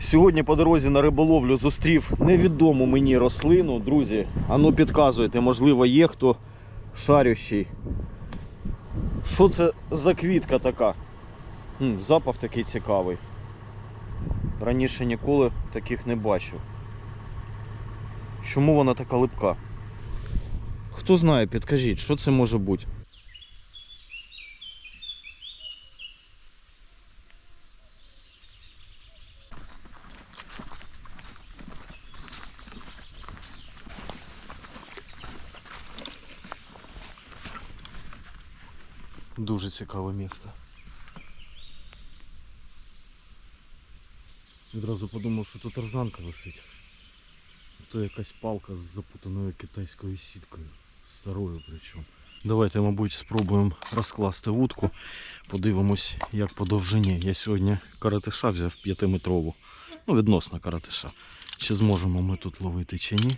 Сьогодні по дорозі на риболовлю зустрів невідому мені рослину. Друзі, а ну підказуйте, можливо, є хто шарющий. Що це за квітка така? М, запах такий цікавий. Раніше ніколи таких не бачив. Чому вона така липка? Хто знає, підкажіть, що це може бути? Дуже цікаве місце. Відразу подумав, що тут тарзанка висить. То якась палка з запутаною китайською сіткою. Старою причому. Давайте, мабуть, спробуємо розкласти вудку. Подивимось, як по довжині. Я сьогодні каратиша взяв 5-метрову. Ну, відносно каратиша. Чи зможемо ми тут ловити чи ні.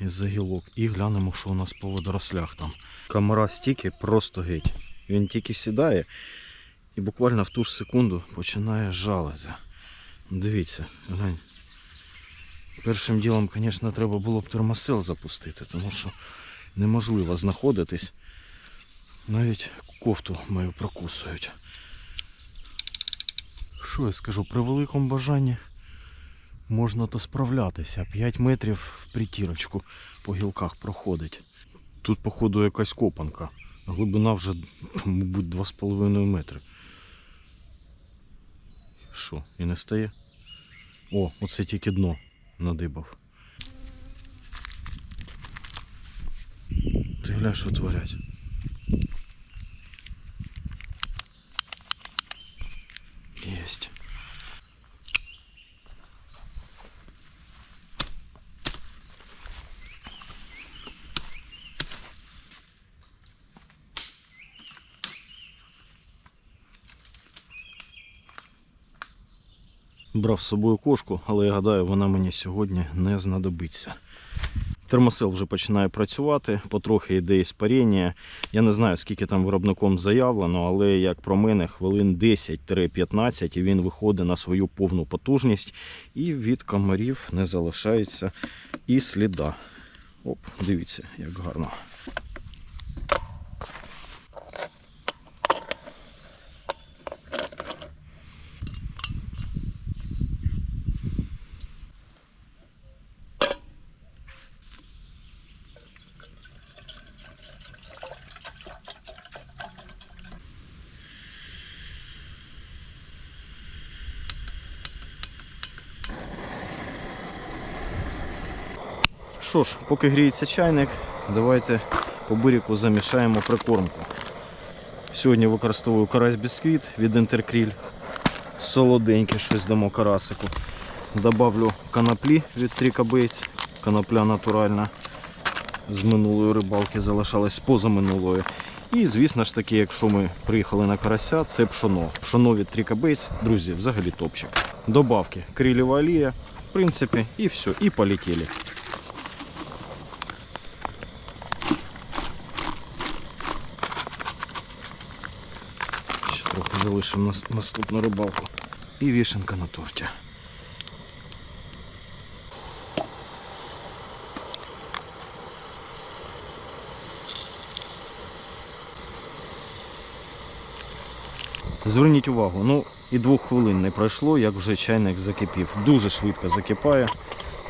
Із-за гілок. І глянемо, що у нас по водорослях там. Камера стільки просто геть. Він тільки сідає і буквально в ту ж секунду починає жалити. Дивіться, глянь. Першим ділом, звісно, треба було б термосил запустити, тому що неможливо знаходитись. Навіть кофту мою прокусують. Що я скажу, при великому бажанні можна то справлятися. 5 метрів в притірочку по гілках проходить. Тут, походу, якась копанка. Глибина вже, мабуть, 2,5 метри. Що, і не стає? О, оце тільки дно надибав. Ти глянь, що творять. Єсть. Брав з собою кошку, але я гадаю, вона мені сьогодні не знадобиться. Термосил вже починає працювати, потрохи йде іспаріння. Я не знаю, скільки там виробником заявлено, але як про мене, хвилин 10-15 і він виходить на свою повну потужність, і від комарів не залишається і сліда. Оп, дивіться, як гарно. Що ж, поки гріється чайник, давайте по буріку замішаємо прикормку. Сьогодні використовую карась бісквіт від Інтеркріль. Солоденьке щось дамо карасику. Добавлю канаплі від Трікабейц. Канапля натуральна. З минулої рибалки залишалась поза минулої. І, звісно ж таки, якщо ми приїхали на карася, це пшоно. Пшоно від Трікабейц, друзі, взагалі топчик. Добавки крилєва олія, в принципі, і все, і полетіли. Ще трохи залишимо на наступну рибалку. І вішенка на торті. Зверніть увагу, ну і двох хвилин не пройшло, як вже чайник закипів. Дуже швидко закипає.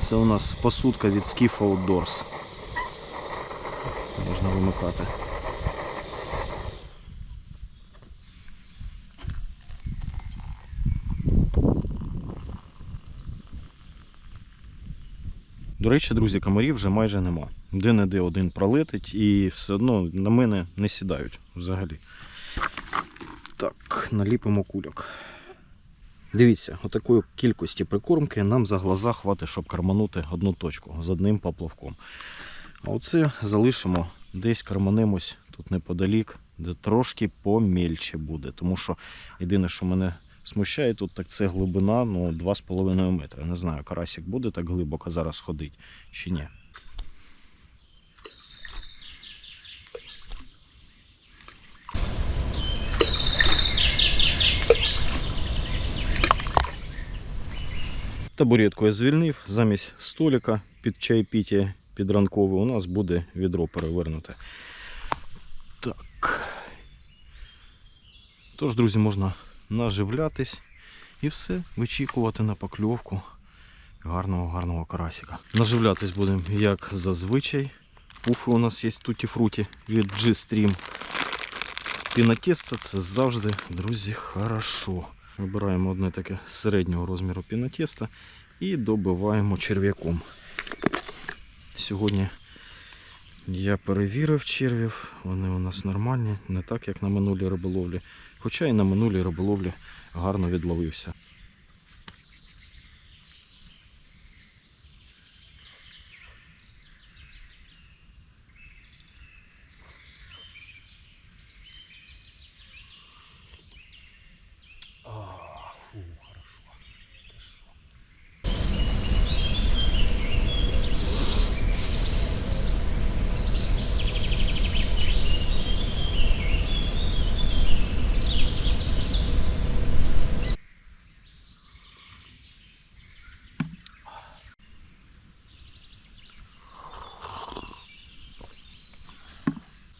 Це у нас посудка від Skiff Outdoors. Можна вимикати. До речі, друзі, комарів вже майже нема. Де-не-де один пролетить і все одно на мене не сідають взагалі. Так, наліпимо кульок. Дивіться, отакої кількості прикормки нам за глаза хватить, щоб карманути одну точку з одним поплавком. А оце залишимо десь карманемось тут неподалік, де трошки помільче буде. Тому що єдине, що мене смущає тут, так це глибина ну, 2,5 метра. Не знаю, карасик буде так глибоко зараз ходить чи ні. Табуретку я звільнив, замість столика під чайпіті під ранковий у нас буде відро перевернуте. Так. Тож, друзі, можна наживлятись і все, вичікувати на покльовку гарного гарного карасика. Наживлятись будемо як зазвичай. Пуфи у нас є туті-фруті від G-Stream. Пінотесто це завжди, друзі, хорошо. Вибираємо одне таке середнього розміру пінотеста і добиваємо черв'яком. Сьогодні я перевірив червів, вони у нас нормальні, не так як на минулій риболовлі. Хоча і на минулій риболовлі гарно відловився.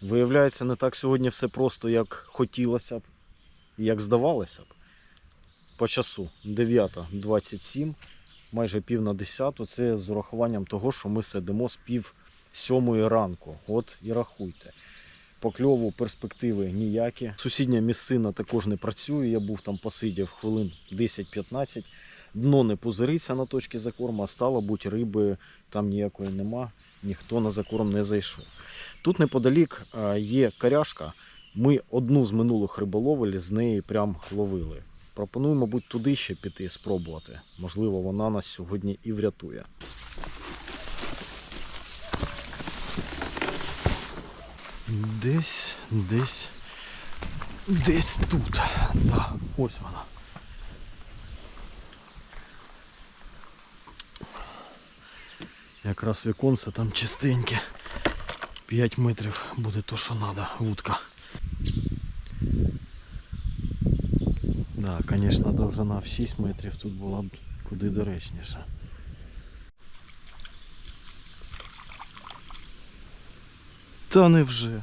Виявляється, не так сьогодні все просто, як хотілося б, як здавалося б. По часу 9.27, майже пів на 10. Це з урахуванням того, що ми сидимо з пів сьомої ранку. От і рахуйте. По кльову перспективи ніякі. Сусідня місцина також не працює. Я був там посидів хвилин 10-15. Дно не пузириться на точці закорму, а стало бути риби там ніякої нема, ніхто на закорм не зайшов. Тут неподалік є каряшка. Ми одну з минулих риболовель з неї прям ловили. Пропоную, мабуть, туди ще піти, спробувати. Можливо, вона нас сьогодні і врятує. Десь, десь, десь тут. Да, ось вона. Якраз віконце там чистеньке. 5 метрів буде то, що треба, вудка. Да, звісно, довжина в 6 метрів тут була б куди доречніше. Та невже.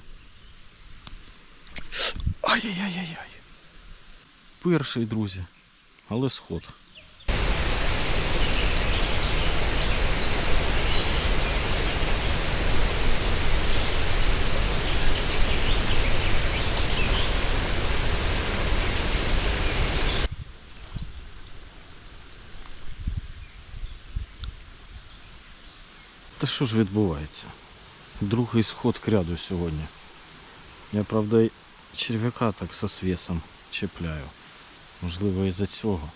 Ай-яй-яй-яй. Перший, друзі, але сход. Та що ж відбувається? Другий сход кряду сьогодні. Я, правда, черв'яка так со свісом чіпляю. Можливо, і за цього.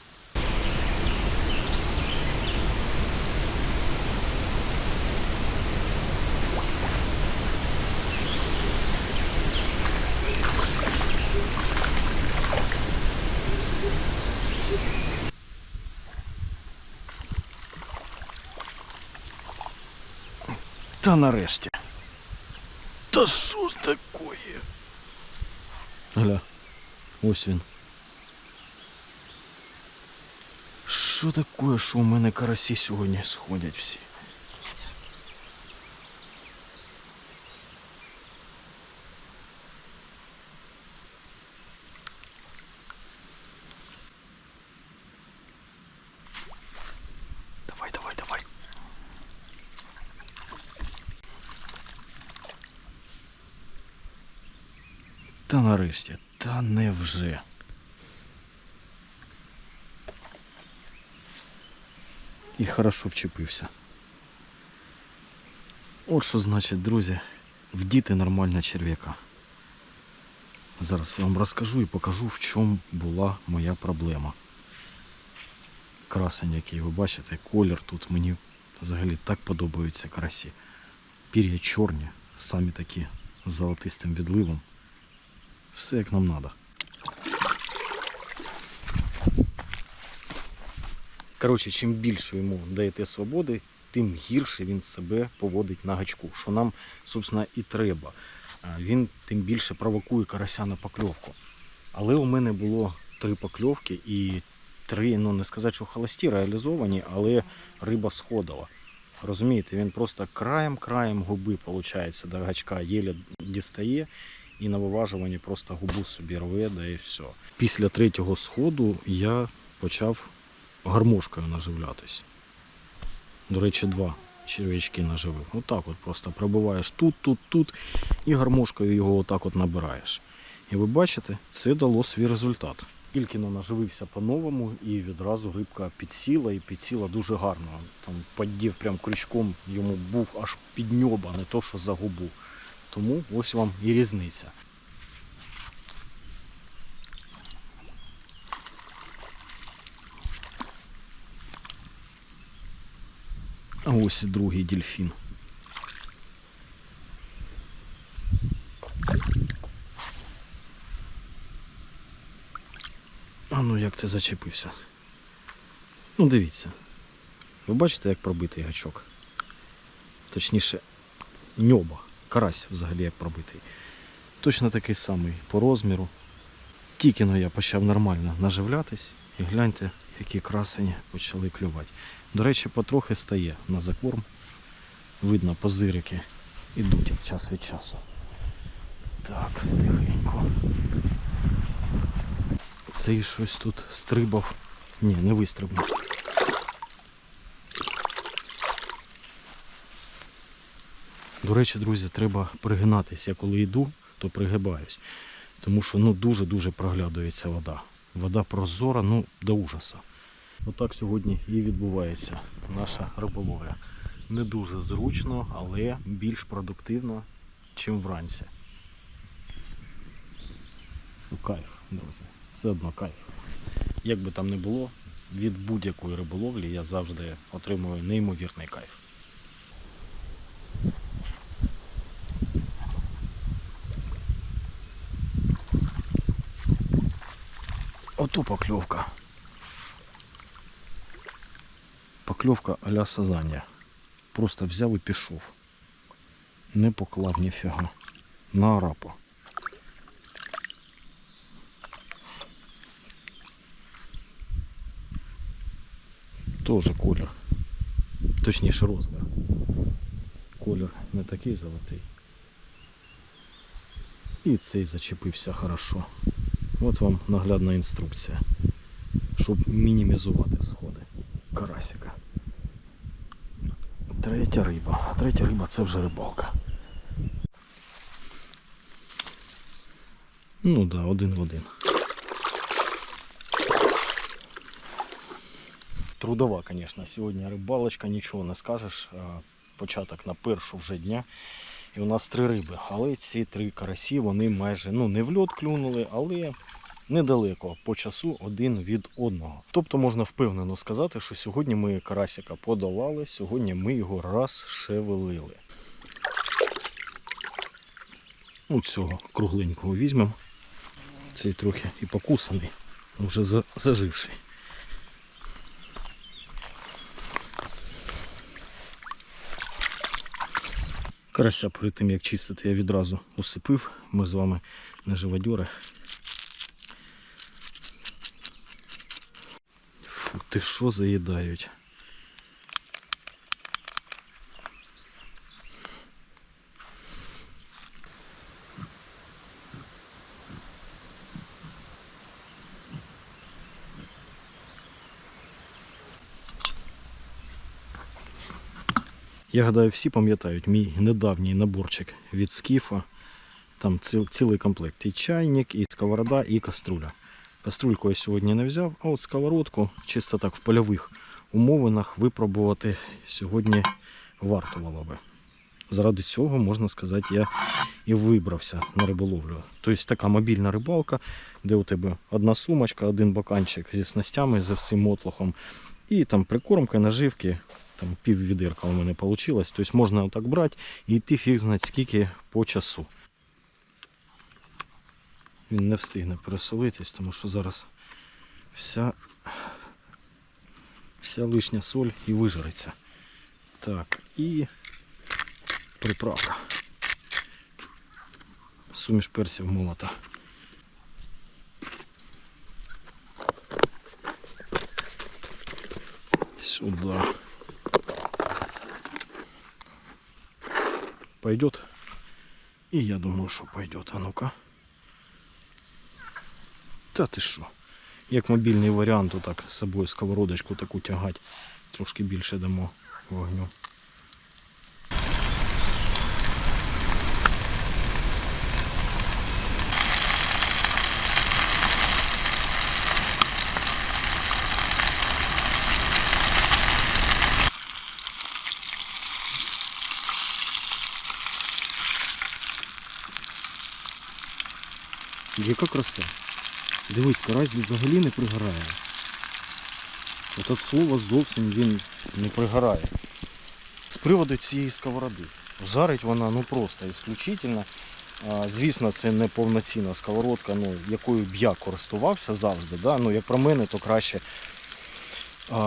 Та нарешті. Та що ж такое? Гля, ось він. Що таке, що у мене карасі сьогодні сходять всі? Давай, давай, давай. Та нарешті, та невже. І хорошо вчепився. От що значить, друзі, вдіти нормально черв'яка. Зараз я вам розкажу і покажу, в чому була моя проблема. Красень, який ви бачите, колір тут мені взагалі так подобаються карасі. Пір'я чорні, самі такі з золотистим відливом. Все як нам треба. Коротше, чим більше йому даєте свободи, тим гірше він себе поводить на гачку, що нам, собственно, і треба. Він тим більше провокує карася на покльовку. Але у мене було три покльовки, і три, ну не сказати, що холості реалізовані, але риба сходила. Розумієте, він просто краєм-краєм губи, виходить, до гачка єле дістає і на виважуванні просто губу собі рве, да і все. Після третього сходу я почав гармошкою наживлятись. До речі, два черв'ячки наживив. Отак от просто пробиваєш тут, тут, тут і гармошкою його отак от набираєш. І ви бачите, це дало свій результат. Тільки но наживився по-новому і відразу рибка підсіла і підсіла дуже гарно. Там поддів прям крючком йому був аж під ньоба, не то що за губу. Тому ось вам і різниця. А ось і другий дельфін. А ну як ти зачепився? Ну дивіться. Ви бачите, як пробитий гачок? Точніше, ньоба. Карась взагалі як пробитий. Точно такий самий по розміру. Тільки но я почав нормально наживлятись і гляньте, які красені почали клювати. До речі, потрохи стає на закорм. Видно, позирики ідуть час від часу. Так, тихенько. Цей щось тут стрибав. Ні, не вистрибнув. До речі, друзі, треба пригинатись. Я коли йду, то пригибаюсь. Тому що ну, дуже-дуже проглядується вода. Вода прозора, ну, до ужаса. Отак сьогодні і відбувається наша риболовля. Не дуже зручно, але більш продуктивно, чим вранці. Ну, кайф, друзі. Все одно кайф. Як би там не було, від будь-якої риболовлі я завжди отримую неймовірний кайф. Ото покльовка. Покльовка а-ля сазання. Просто взяв і пішов. Не поклав ніфіга. На арапа. Тоже колір. Точніше розмір. Колір не такий золотий. І цей зачепився хорошо. От вам наглядна інструкція, щоб мінімізувати сходи карасика. Третя риба. Третя риба це вже рибалка. Ну да, один в один. Трудова, звісно, сьогодні рибалочка, нічого не скажеш. Початок на першу вже дня. І у нас три риби. Але ці три карасі, вони майже ну, не в льот клюнули, але недалеко по часу один від одного. Тобто можна впевнено сказати, що сьогодні ми карасика подолали, сьогодні ми його раз шевелили. Ну, цього кругленького візьмемо. Цей трохи і покусаний, вже заживший. Карася перед тим як чистити, я відразу усипив. Ми з вами не живодьори. Фу, ти що заїдають? Я гадаю, всі пам'ятають мій недавній наборчик від скіфа. Там ціл- цілий комплект. І чайник, і сковорода, і каструля. Каструльку я сьогодні не взяв, а от сковородку чисто так в польових умовинах випробувати сьогодні вартувало би. Заради цього, можна сказати, я і вибрався на риболовлю. Тобто така мобільна рибалка, де у тебе одна сумочка, один баканчик зі снастями, за всім мотлохом, і там прикормка, наживки, там пів відерка у мене вийшло. Тобто можна отак брати і йти фіг знати скільки по часу. Він не встигне пересолитись, тому що зараз вся, вся лишня соль і вижариться. Так, і приправка. Суміш перців молота. Сюда. Пойдет? И я думаю, що пойдет. А ну-ка. Та ти що? Як мобільний варіант, отак з собою сковородочку таку тягати. Трошки більше дамо вогню. Яка краса. Дивись, карась взагалі не пригорає. От слова зовсім він не пригорає. З приводу цієї сковороди. Жарить вона ну просто ісключительно. Звісно, це не повноцінна сковородка, ну, якою б я користувався завжди. Да? Ну, як про мене, то краще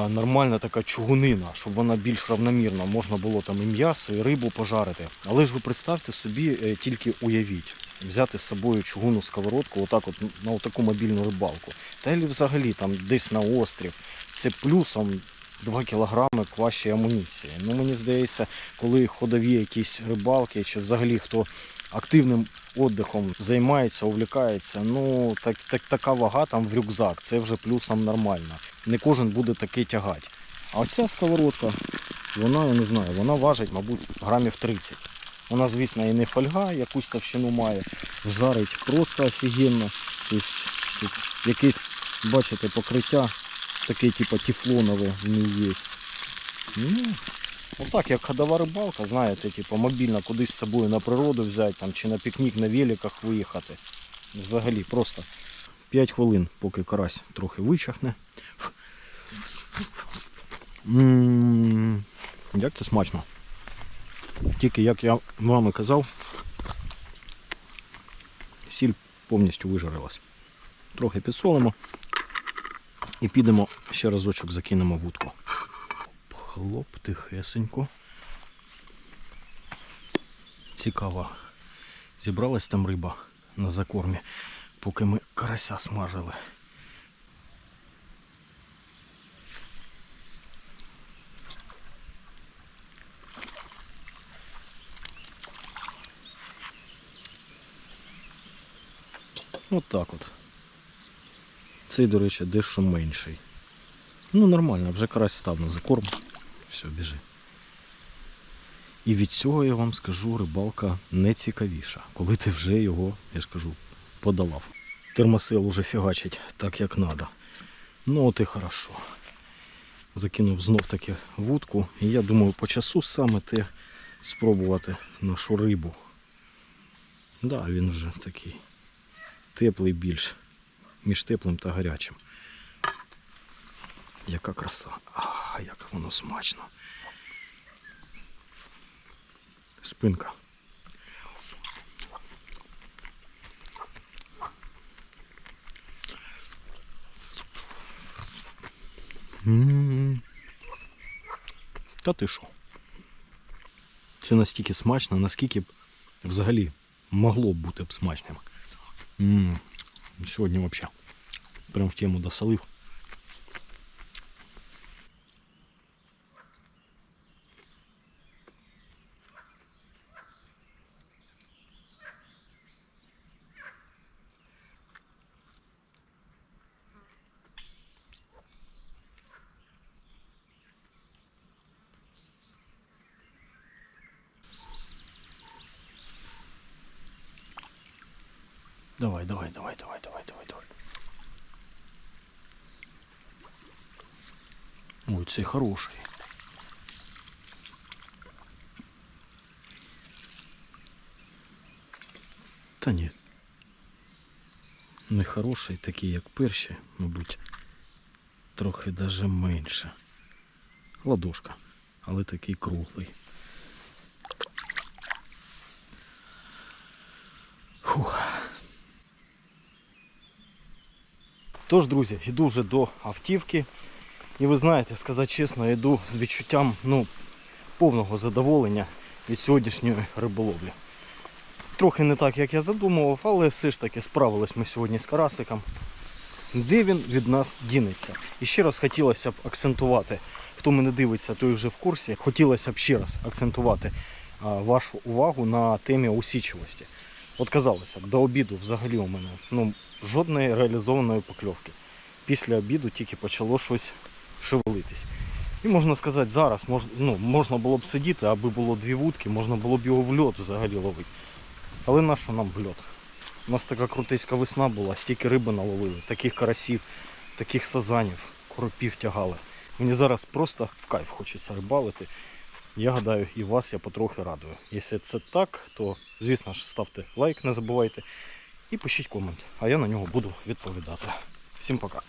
нормальна така чугунина, щоб вона більш равномірно можна було там і м'ясо, і рибу пожарити. Але ж ви представте собі, е, тільки уявіть, взяти з собою чугунну сковородку, отак от на таку мобільну рибалку. Та й взагалі там десь на острів. Це плюсом 2 кілограми вашої амуніції. Ну мені здається, коли ходові якісь рибалки, чи взагалі хто активним віддихом займається, увлікається, ну так, так, така вага там в рюкзак, це вже плюсом нормально. Не кожен буде таке тягати. А оця сковородка, вона, я не знаю, вона важить, мабуть, грамів 30. Вона, звісно, і не фольга, якусь товщину має. Жарить просто офігенно. Тобто, тут якесь, бачите, покриття таке, типу, тефлонове в ній є. Ну, отак, як ходова рибалка, знаєте, типу, мобільно кудись з собою на природу взяти там, чи на пікнік на великах виїхати. Взагалі, просто 5 хвилин, поки карась трохи вичахне. М, Як це смачно. Тільки, як я вам казав, сіль повністю вижарилась. Трохи підсолимо і підемо ще разочок закинемо вудку. Хлоп, тихесенько. Цікаво. Зібралась там риба на закормі, поки ми карася смажили. От так от. Цей, до речі, дещо менший. Ну, нормально, вже карась став на закорм. Все, біжи. І від цього я вам скажу, рибалка не цікавіша, коли ти вже його, я ж кажу, подолав. Термосил уже фігачить так, як треба. Ну от і хорошо. Закинув знов таки вудку. І я думаю, по часу саме те спробувати нашу рибу. Да, він вже такий теплий більш між теплим та гарячим. Яка краса. А, як воно смачно. Спинка. Та ти що? Це настільки смачно, наскільки б взагалі могло б бути б смачним. М. Сьогодні взагалі прям в тему досолив. Давай, давай, давай, давай, давай, давай, давай. Ой, цей хороший. Та ні. Не хороший, такий, як перші, мабуть, трохи даже менше. Ладошка, але такий круглий. Фух. Тож, друзі, йду вже до автівки. І ви знаєте, сказати чесно, йду з відчуттям ну, повного задоволення від сьогоднішньої риболовлі. Трохи не так, як я задумував, але все ж таки справились ми сьогодні з карасиком. Де він від нас дінеться? І ще раз хотілося б акцентувати хто мене дивиться, той вже в курсі. Хотілося б ще раз акцентувати вашу увагу на темі усічливості. От казалося б, до обіду взагалі у мене ну, жодної реалізованої покльовки. Після обіду тільки почало щось шевелитись. І можна сказати, зараз мож, ну, можна було б сидіти, аби було дві вудки, можна було б його в льот взагалі ловити. Але на що нам в льот? У нас така крутиська весна була, стільки риби наловили, таких карасів, таких сазанів, коропів тягали. Мені зараз просто в кайф хочеться рибалити. Я гадаю, і вас я потрохи радую. Якщо це так, то звісно ж ставте лайк, не забувайте, і пишіть комент, а я на нього буду відповідати. Всім пока.